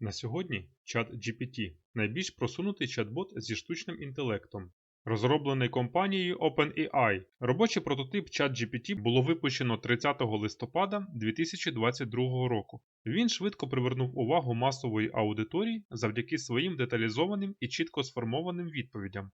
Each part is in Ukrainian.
На сьогодні чат GPT найбільш просунутий чат-бот зі штучним інтелектом. Розроблений компанією OpenAI, робочий прототип ChatGPT було випущено 30 листопада 2022 року. Він швидко привернув увагу масової аудиторії завдяки своїм деталізованим і чітко сформованим відповідям.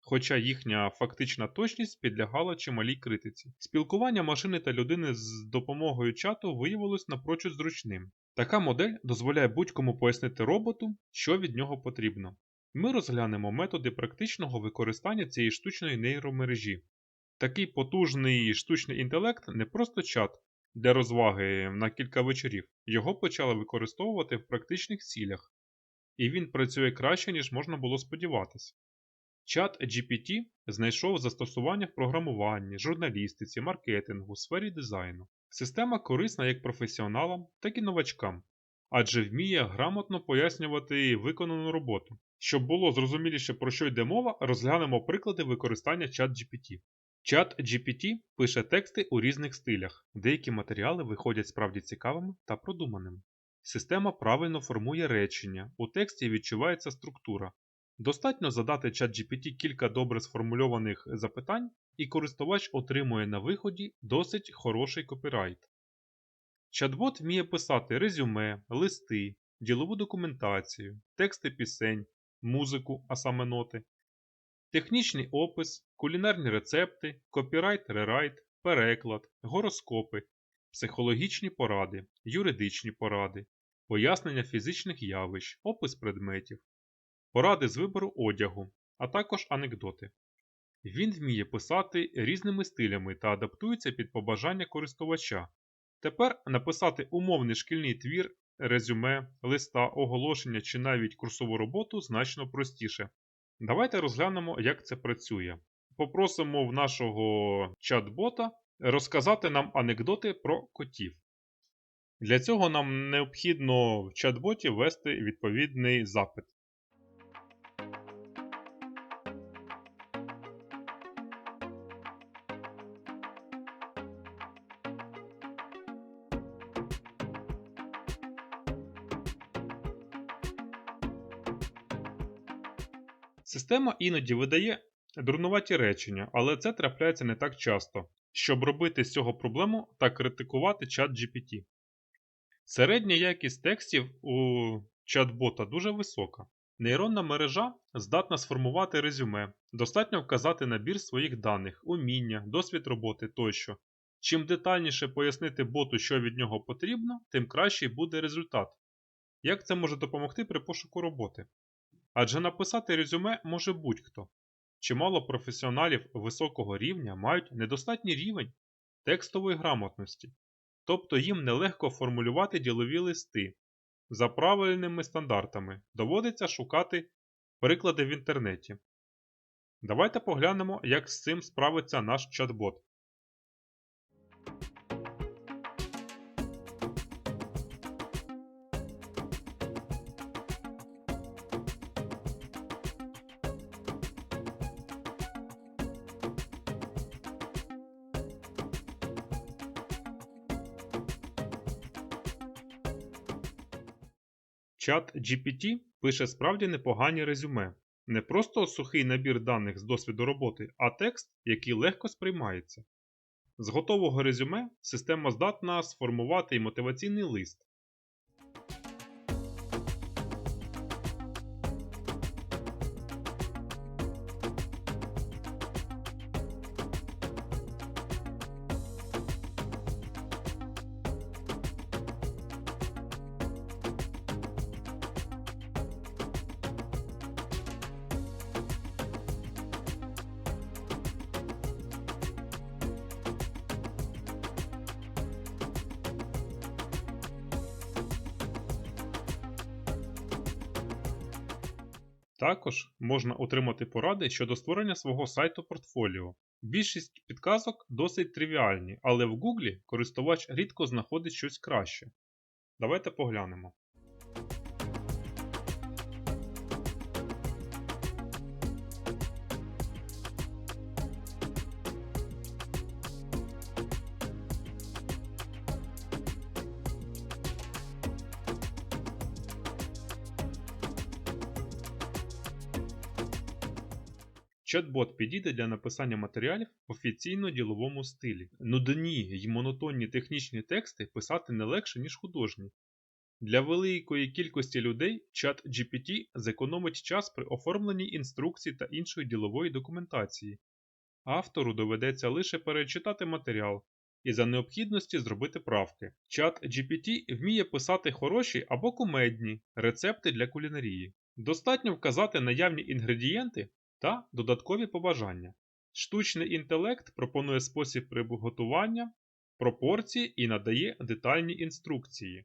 Хоча їхня фактична точність підлягала чималій критиці. Спілкування машини та людини з допомогою чату виявилось напрочуд зручним. Така модель дозволяє будь-кому пояснити роботу, що від нього потрібно. Ми розглянемо методи практичного використання цієї штучної нейромережі. Такий потужний штучний інтелект не просто чат для розваги на кілька вечорів, його почали використовувати в практичних цілях, і він працює краще, ніж можна було сподіватися. Чат GPT знайшов застосування в програмуванні, журналістиці, маркетингу, сфері дизайну. Система корисна як професіоналам, так і новачкам, адже вміє грамотно пояснювати виконану роботу. Щоб було зрозуміліше про що йде мова, розглянемо приклади використання ChatGPT. ChatGPT пише тексти у різних стилях, деякі матеріали виходять справді цікавими та продуманими. Система правильно формує речення, у тексті відчувається структура. Достатньо задати ChatGPT кілька добре сформульованих запитань, і користувач отримує на виході досить хороший копірайт. Чат-бот вміє писати резюме, листи, ділову документацію, тексти пісень, музику, а саме ноти, технічний опис, кулінарні рецепти, копірайт, рерайт, переклад, гороскопи, психологічні поради, юридичні поради, пояснення фізичних явищ, опис предметів, поради з вибору одягу, а також анекдоти. Він вміє писати різними стилями та адаптується під побажання користувача. Тепер написати умовний шкільний твір, резюме, листа, оголошення чи навіть курсову роботу значно простіше. Давайте розглянемо, як це працює. Попросимо в нашого чат-бота розказати нам анекдоти про котів. Для цього нам необхідно в чат-боті ввести відповідний запит. Система іноді видає дурнуваті речення, але це трапляється не так часто, щоб робити з цього проблему та критикувати чат GPT. Середня якість текстів у чат-бота дуже висока. Нейронна мережа здатна сформувати резюме, достатньо вказати набір своїх даних, уміння, досвід роботи тощо. Чим детальніше пояснити боту, що від нього потрібно, тим кращий буде результат. Як це може допомогти при пошуку роботи? Адже написати резюме може будь-хто. Чимало професіоналів високого рівня мають недостатній рівень текстової грамотності, тобто їм нелегко формулювати ділові листи. За правильними стандартами доводиться шукати приклади в інтернеті. Давайте поглянемо, як з цим справиться наш чат-бот. Чат GPT пише справді непогані резюме. Не просто сухий набір даних з досвіду роботи, а текст, який легко сприймається. З готового резюме система здатна сформувати і мотиваційний лист. Також можна отримати поради щодо створення свого сайту портфоліо. Більшість підказок досить тривіальні, але в Google користувач рідко знаходить щось краще. Давайте поглянемо. Чат-бот підійде для написання матеріалів в офіційно-діловому стилі. Нудні й монотонні технічні тексти писати не легше, ніж художні. Для великої кількості людей чат GPT зекономить час при оформленні інструкцій та іншої ділової документації. Автору доведеться лише перечитати матеріал і за необхідності зробити правки. Чат GPT вміє писати хороші або кумедні рецепти для кулінарії. Достатньо вказати наявні інгредієнти та додаткові побажання. Штучний інтелект пропонує спосіб приготування, пропорції і надає детальні інструкції.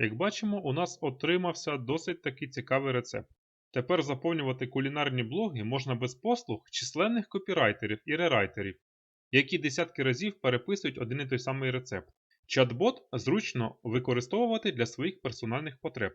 Як бачимо, у нас отримався досить таки цікавий рецепт. Тепер заповнювати кулінарні блоги можна без послуг численних копірайтерів і рерайтерів, які десятки разів переписують один і той самий рецепт. Чат-бот зручно використовувати для своїх персональних потреб.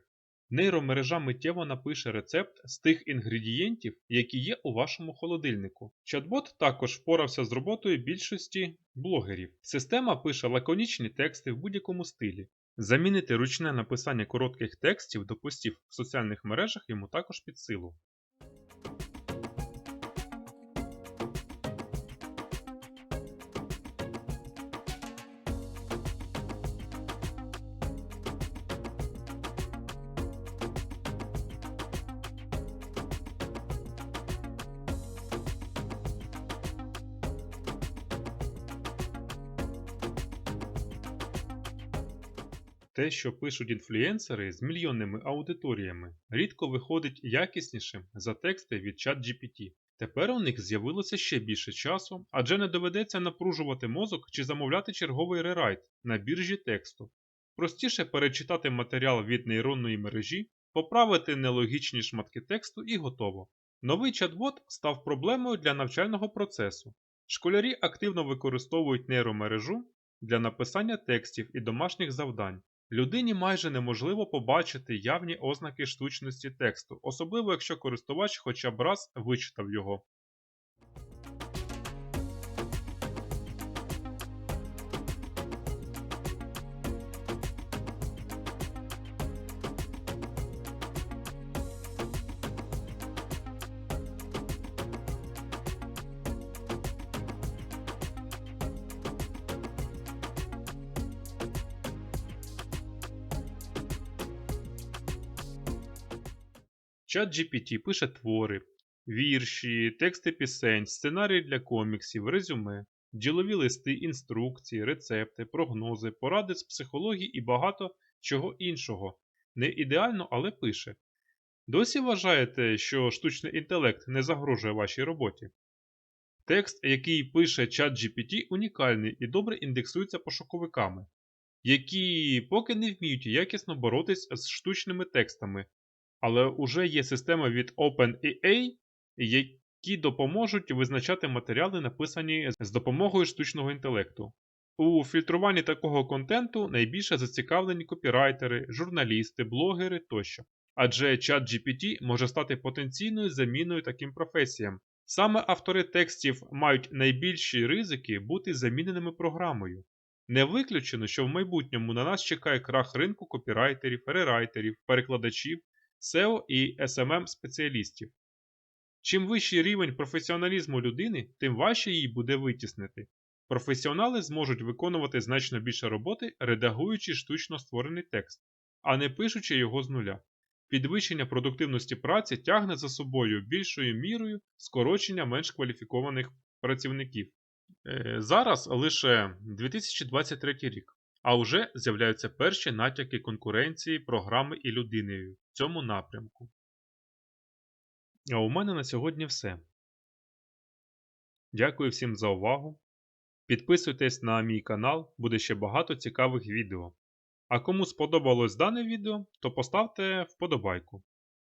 Нейромережа миттєво напише рецепт з тих інгредієнтів, які є у вашому холодильнику. Чат-бот також впорався з роботою більшості блогерів. Система пише лаконічні тексти в будь-якому стилі. Замінити ручне написання коротких текстів до постів в соціальних мережах йому також під силу. Те, що пишуть інфлюенсери з мільйонними аудиторіями, рідко виходить якіснішим за тексти від ChatGPT. Тепер у них з'явилося ще більше часу, адже не доведеться напружувати мозок чи замовляти черговий рерайт на біржі тексту. Простіше перечитати матеріал від нейронної мережі, поправити нелогічні шматки тексту і готово. Новий чат-бот став проблемою для навчального процесу. Школярі активно використовують нейромережу для написання текстів і домашніх завдань. Людині майже неможливо побачити явні ознаки штучності тексту, особливо якщо користувач хоча б раз вичитав його. ChatGPT пише твори, вірші, тексти пісень, сценарії для коміксів, резюме, ділові листи, інструкції, рецепти, прогнози, поради з психології і багато чого іншого. Не ідеально, але пише. Досі вважаєте, що штучний інтелект не загрожує вашій роботі? Текст, який пише ChatGPT, унікальний і добре індексується пошуковиками, які поки не вміють якісно боротись з штучними текстами, але вже є системи від OpenAI, які допоможуть визначати матеріали, написані з допомогою штучного інтелекту. У фільтруванні такого контенту найбільше зацікавлені копірайтери, журналісти, блогери тощо. Адже ChatGPT може стати потенційною заміною таким професіям. Саме автори текстів мають найбільші ризики бути заміненими програмою. Не виключено, що в майбутньому на нас чекає крах ринку копірайтерів, рерайтерів, перекладачів, SEO і SMM спеціалістів. Чим вищий рівень професіоналізму людини, тим важче їй буде витіснити. Професіонали зможуть виконувати значно більше роботи, редагуючи штучно створений текст, а не пишучи його з нуля. Підвищення продуктивності праці тягне за собою більшою мірою скорочення менш кваліфікованих працівників. Е, зараз лише 2023 рік, а вже з'являються перші натяки конкуренції програми і людини в цьому напрямку. А у мене на сьогодні все. Дякую всім за увагу. Підписуйтесь на мій канал, буде ще багато цікавих відео. А кому сподобалось дане відео, то поставте вподобайку.